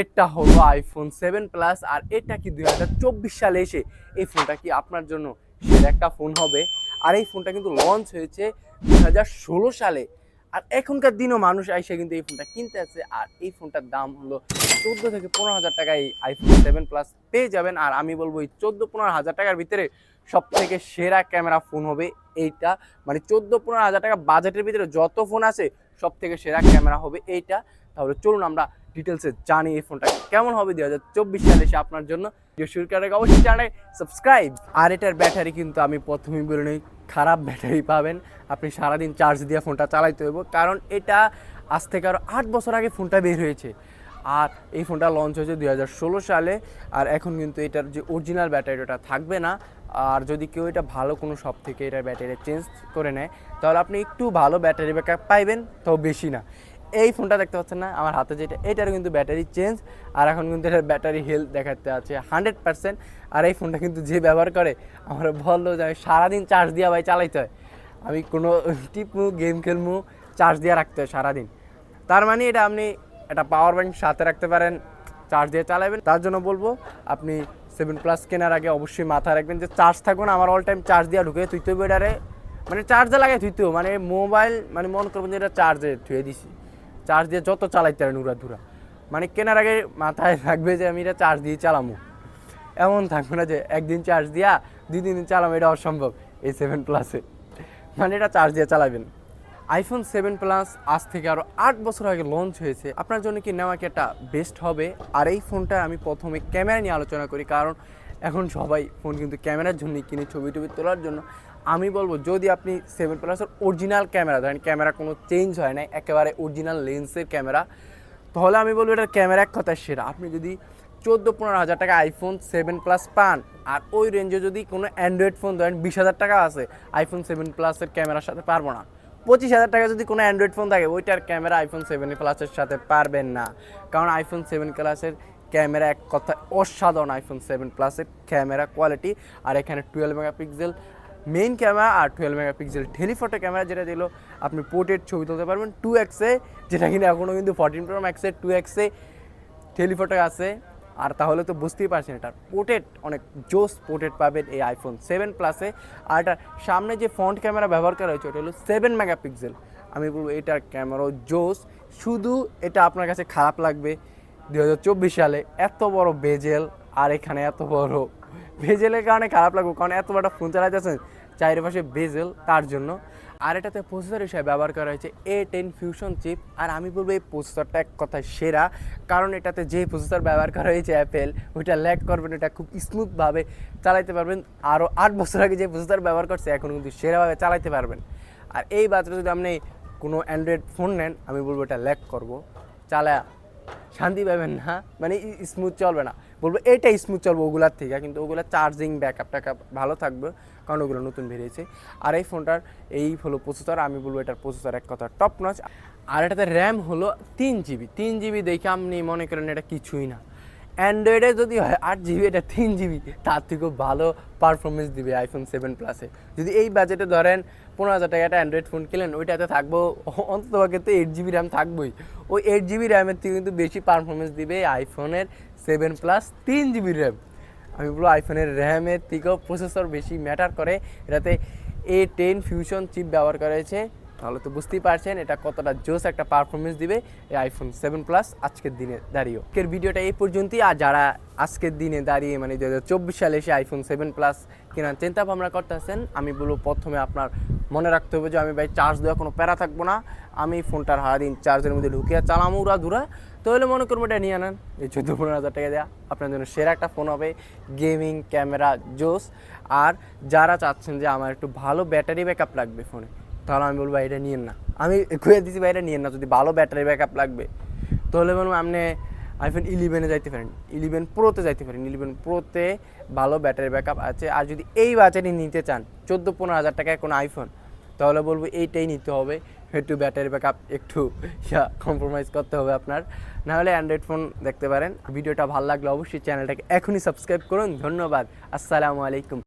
এটা হলো iPhone seven plus আর এটা কি দুই হাজার চব্বিশ সালে এসে এই ফোনটা কি আপনার জন্য সেরা একটা ফোন হবে? আর এই ফোনটা কিন্তু লঞ্চ হয়েছে দুই হাজার ষোলো সালে। আর এখনকার দিনও মানুষ এসে কিন্তু এই ফোনটা কিনতে আছে আর এই ফোনটার দাম হলো চোদ্দ থেকে পনেরো হাজার টাকায় এই আইফোন সেভেন প্লাস পেয়ে যাবেন। আর আমি বলব এই চোদ্দ পনেরো হাজার টাকার ভিতরে সব থেকে সেরা ক্যামেরা ফোন হবে এইটা। মানে চোদ্দ পনেরো হাজার টাকা বাজেটের ভিতরে যত ফোন আছে সব থেকে সেরা ক্যামেরা হবে এইটা। তাহলে চলুন আমরা ডিটেলসে জানি এই ফোনটা কেমন হবে দুই হাজার চব্বিশ সালে এসে আপনার জন্য শুরু করার অবশ্যই জানাই সাবস্ক্রাইব আর এটার ব্যাটারি কিন্তু আমি প্রথমেই বলে নিই, খারাপ ব্যাটারি পাবেন। আপনি সারাদিন চার্জ দিয়ে ফোনটা চালাইতে হইব, কারণ এটা আজ থেকে আরও আট বছর আগে ফোনটা বের হয়েছে। আর এই ফোনটা লঞ্চ হয়েছে দুই হাজার ষোলো সালে, আর এখন কিন্তু এটার যে অরিজিনাল ব্যাটারি ওটা থাকবে না। আর যদি কেউ এটা ভালো কোনো শপ থেকে এটার ব্যাটারি চেঞ্জ করে নেয়, তাহলে আপনি একটু ভালো ব্যাটারি ব্যাকআপ পাইবেন, তাও বেশি না। এই ফোনটা দেখতে পাচ্ছেন না, আমার হাতে যেটা এটার কিন্তু ব্যাটারি চেঞ্জ, আর এখন কিন্তু এটার ব্যাটারি হেলথ দেখাতে আছে হান্ড্রেড পার্সেন্ট, আর এই ফোনটা কিন্তু যে ব্যবহার করে, আমার বলল যে আমি সারাদিন চার্জ দিয়া ভাই চালাইতে হয়। আমি কোনো টিপমু গেম খেলমু চার্জ দিয়ে রাখতে হয় সারাদিন। তার মানে এটা আপনি একটা পাওয়ার ব্যাংক সাথে রাখতে পারেন চার্জ দিয়ে চালাবেন। তার জন্য বলব, আপনি সেভেন প্লাস কেনার আগে অবশ্যই মাথায় রাখবেন যে চার্জ থাকুন আমার অল টাইম চার্জ দিয়ে ঢুকে তুই তো এটারে। মানে চার্জে লাগে তুই তো মানে মোবাইল মানে মন করবেন যে এটা চার্জে থুয়ে দিছি। চার্জ দিয়ে যত চালাইতে পারেন উড়া ধুরা। মানে কেনার আগে মাথায় রাখবে যে আমি এটা চার্জ দিয়ে চালামু। এমন থাকবে না যে একদিন চার্জ দিয়া দুই দিন চালাম, এটা অসম্ভব। এই সেভেন প্লাসে মানে এটা চার্জ দিয়ে চালাবেন। আইফোন সেভেন প্লাস আজ থেকে আরও আট বছর আগে লঞ্চ হয়েছে। আপনার জন্য কি নেওয়া কি একটা বেস্ট হবে? আর এই ফোনটা আমি প্রথমে ক্যামেরা নিয়ে আলোচনা করি, কারণ এখন সবাই ফোন কিন্তু ক্যামেরার জন্যই কিনে ছবি টবি তোলার জন্য। আমি বলব, যদি আপনি সেভেন প্লাসের অরিজিনাল ক্যামেরা, ধরেন ক্যামেরা কোনো চেঞ্জ হয় না একেবারে অরিজিনাল লেন্সের ক্যামেরা, তাহলে আমি বলব এটার ক্যামেরা এক কথায় সেরা। আপনি যদি চোদ্দ পনেরো হাজার টাকা আইফোন সেভেন প্লাস পান, আর ওই রেঞ্জে যদি কোনো অ্যান্ড্রয়েড ফোন ধরেন বিশ হাজার টাকা আছে আইফোন সেভেন প্লাসের ক্যামেরার সাথে পারব না। পঁচিশ হাজার টাকা যদি কোনো অ্যান্ড্রয়েড ফোন থাকে, ওইটার ক্যামেরা আইফোন সেভেন প্লাসের সাথে পারবেন না। কারণ আইফোন সেভেন প্লাসের ক্যামেরা এক কথা অসাধারণ আইফোন সেভেন প্লাসের ক্যামেরা কোয়ালিটি আর এখানে টুয়েলভ মেগাপিক্সেল মেইন ক্যামেরা আর টুয়েলভ মেগাপিক্সেল টেলিফটো ক্যামেরা যেটা দিল, আপনি পোর্ট্রেট ছবি তুলতে পারবেন টু এক্সে যেটা কিনা এখনও কিন্তু ফোরটিন প্রো ম্যাক্সের টু এক্সে টেলিফটো আছে। আর তাহলে তো বুঝতেই পারছেন এটা পোর্ট্রেট অনেক জোস পোর্ট্রেট পাবেন এই আইফোন সেভেন প্লাসে আর এটার সামনে যে ফ্রন্ট ক্যামেরা ব্যবহার করা হয়েছে ওটা হলো সেভেন মেগাপিক্সেল আমি বলব এটার ক্যামেরাও জোস, শুধু এটা আপনার কাছে খারাপ লাগবে। দু হাজার চব্বিশ সালে এত বড় বেজেল, আর এখানে এত বড় বেজেলের কারণে খারাপ লাগবে কারণ এত বড় ফোন চালাইতেছেন চারিপাশে বেজেল তার জন্য। আর এটাতে প্রসেসর হিসেবে ব্যবহার করা হয়েছে এ টেন ফিউশন চিপ আর আমি বলব এই প্রসেসরটা এক কথায় সেরা, কারণ এটাতে যে প্রসেসর ব্যবহার করা হয়েছে অ্যাপেল ওইটা ল্যাক করবেন এটা খুব স্মুথভাবে চালাইতে পারবেন। আরও আট বছর আগে যে প্রসেসর ব্যবহার করছে, এখন কিন্তু সেরাভাবে চালাইতে পারবেন। আর এই বাজারে যদি আপনি কোনো অ্যান্ড্রয়েড ফোন নেন, আমি বলব এটা ল্যাক করব। চালা শান্তি পাবেন না মানে স্মুথ চলবে না। বলব এটা স্মুথ চলবে ওগুলার থেকে, কিন্তু ওগুলার চার্জিং ব্যাকআপ ট্যাকআপ ভালো থাকবে, কারণ ওগুলো নতুন বেরিয়েছে। আর এই ফোনটার, এই হলো প্রসেসর আমি বলব এটার প্রসেসর এক কথা টপ নচ আর এটাতে র্যাম হলো তিন জিবি তিন জিবি দেখে আপনি মনে করেন এটা কিছুই না। অ্যান্ড্রয়েডে যদি হয়, আট জিবি এটা তিন জিবি তার থেকেও ভালো পারফরমেন্স দিবে আইফোন সেভেন প্লাসে যদি এই বাজেটে ধরেন পনেরো হাজার টাকা একটা অ্যান্ড্রয়েড ফোন কিনেন ওইটাতে থাকব, অন্তত তো এইট জিবি র্যাম থাকবোই। ওই এইট জিবি র্যামের থেকে কিন্তু বেশি পারফরমেন্স দিবে আইফোনের সেভেন প্লাস তিন জিবি র্যাম আমি বলব আইফোনের র্যামের থেকেও প্রসেসর বেশি ম্যাটার করে। এটাতে এ টেন ফিউশন চিপ ব্যবহার করা হয়েছে। তাহলে তো বুঝতেই পারছেন, এটা কতটা জোস একটা পারফরমেন্স দিবে এই আইফোন সেভেন প্লাস আজকের দিনে দাঁড়িয়েও। আজকের ভিডিওটা এই পর্যন্তই, আর যারা আজকের দিনে দাঁড়িয়ে মানে দু চব্বিশ সালে এসে আইফোন সেভেন প্লাস কেনার চিন্তা ভাবনা করতেছেন, আমি বলব প্রথমে আপনার মনে রাখতে হবে যে আমি ভাই চার্জ দেওয়া কোনো প্যারা থাকব না, আমি ফোনটার সারাদিন চার্জের মধ্যে ঢুকিয়ে চালামো উড়া ধুরা, তাহলে মনে করব এটা নিয়ে আনেন এই চোদ্দ পনেরো হাজার টাকা দেওয়া আপনার জন্য সেরা একটা ফোন হবে গেমিং ক্যামেরা জোস আর যারা চাচ্ছেন যে আমার একটু ভালো ব্যাটারি ব্যাকআপ লাগবে ফোনে তাহলে আমি বলব এটা নিয়েন না। আমি খুঁজে দিচ্ছি ভাই, এটা নিয়েন না, যদি ভালো ব্যাটারি ব্যাকআপ লাগবে। তাহলে বলব, আপনি আইফোন ইলেভেনে যাইতে পারেন ইলেভেন প্রোতে যাইতে পারেন ইলেভেন প্রোতে ভালো ব্যাটারি ব্যাকআপ আছে। আর যদি এই বাজারে নিতে চান, চোদ্দ পনেরো হাজার টাকায় কোনো আইফোন তাহলে বলব, এইটাই নিতে হবে। একটু ব্যাটারি ব্যাকআপ একটু কম্প্রোমাইজ করতে হবে আপনার। নাহলে অ্যান্ড্রয়েড ফোন দেখতে পারেন। ভিডিওটা ভালো লাগলে অবশ্যই চ্যানেলটাকে এখনই সাবস্ক্রাইব করুন। ধন্যবাদ। আসসালামু আলাইকুম।